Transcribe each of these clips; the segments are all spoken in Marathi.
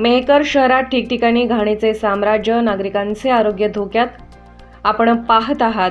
मेहकर शहरात ठिकठिकाणी घाणीचे साम्राज्य नागरिकांचे आरोग्य धोक्यात. आपण पाहत आहात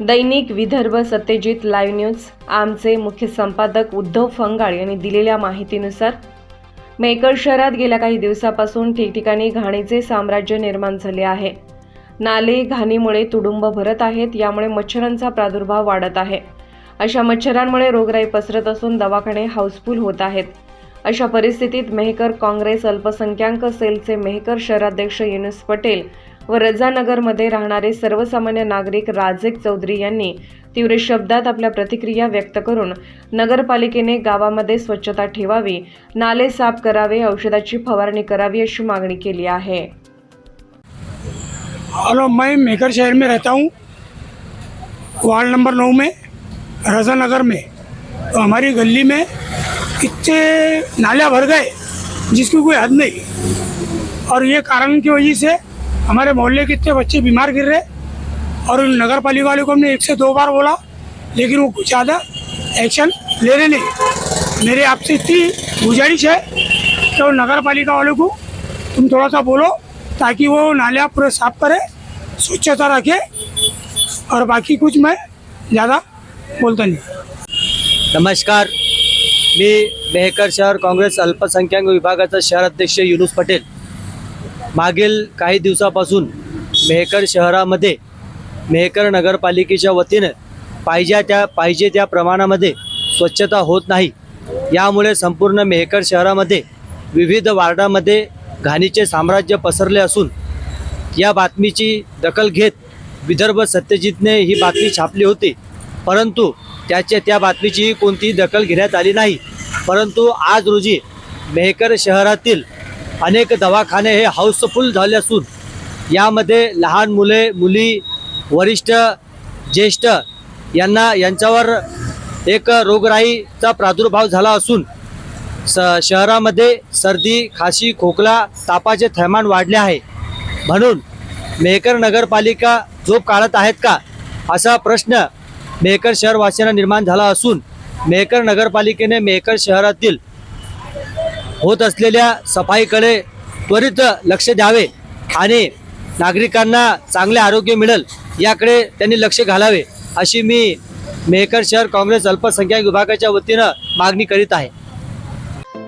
दैनिक विदर्भ सत्यजित लाईव्ह न्यूज. आमचे मुख्य संपादक उद्धव फंगाळ यांनी दिलेल्या माहितीनुसार मेहकर शहरात गेल्या काही दिवसापासून ठिकठिकाणी घाणीचे साम्राज्य निर्माण झाले आहे. नाले घाणीमुळे तुडुंब भरत आहेत यामुळे मच्छरांचा प्रादुर्भाव वाढत आहे. अशा मच्छरांमुळे रोगराई पसरत असून दवाखाने हाऊसफुल होत आहेत. अशा परिस्थितीत मेहकर काँग्रेस अल्पसंख्याक सेलचे मेहकर शहराध्यक्ष युनुस पटेल व रजानगरमध्ये राहणारे सर्वसामान्य नागरिक राजेक चौधरी यांनी तीव्र शब्दात आपल्या प्रतिक्रिया व्यक्त करून नगरपालिकेने गावामध्ये स्वच्छता ठेवावी नाले साफ करावे औषधाची फवारणी करावी अशी मागणी केली आहे. हेलो मैं मेकर शहर में रहता हूँ। वार्ड नंबर नौ में रजा नगर में। तो हमारी गली में इतने नालियाँ भर गए, जिसकी कोई हद नहीं। और ये कारण की वजह से हमारे मोहल्ले के इतने बच्चे बीमार गिर रहे और नगर पालिका वाले को हमने एक से दो बार बोला, लेकिन वो कुछ ज़्यादा एक्शन ले रहे नहीं। मेरे आपसे इतनी गुजारिश है कि वो नगर पालिका वाले को तुम थोड़ा सा बोलो, ताकि वो नालियाँ पूरे साफ़ करें, स्वच्छता रखे, और बाकी कुछ मैं ज़्यादा बोलता नहीं। नमस्कार। मी मेहकर शहर काँग्रेस अल्पसंख्याक विभागाचा शहर अध्यक्ष युनुस पटेल. मागील काही दिवसापासून मेहकर शहरामध्ये मेहकर नगरपालिकेच्या वतीनं पाहिजे त्या पाहिजे त्या प्रमाणामध्ये स्वच्छता होत नाही. यामुळे संपूर्ण मेहकर शहरामध्ये विविध वार्डामध्ये घाणीचे साम्राज्य पसरले असून या बातमीची दखल घेत विदर्भ सत्यजितने ही बातमी छापली होती. परंतु त्याच्या त्या बातमीची कोणतीही दखल घेण्यात आली नाही. परंतु आज रोजी मेहकर शहरातील अनेक दवाखाने हे हाऊसफुल झाले असून यामध्ये लहान मुले मुली वरिष्ठ ज्येष्ठ यांना यांच्यावर एक रोगराईचा प्रादुर्भाव झाला असून स शहरामध्ये सर्दी खाशी खोकला तापाचे थैमान वाढले आहे. म्हणून मेहकर नगरपालिका झोप काढत आहेत का? असा प्रश्न मेहकर शहरवासियांना निर्माण झाला असून मेहकर नगरपालिकेने मेहकर शहरातील होत असलेल्या सफाईकडे त्वरित लक्ष द्यावे आणि नागरिकांना चांगले आरोग्य मिळेल याकडे त्यांनी लक्ष घालावे अशी मी मेहकर शहर काँग्रेस अल्पसंख्याक विभागाच्या वतीनं मागणी करीत आहे.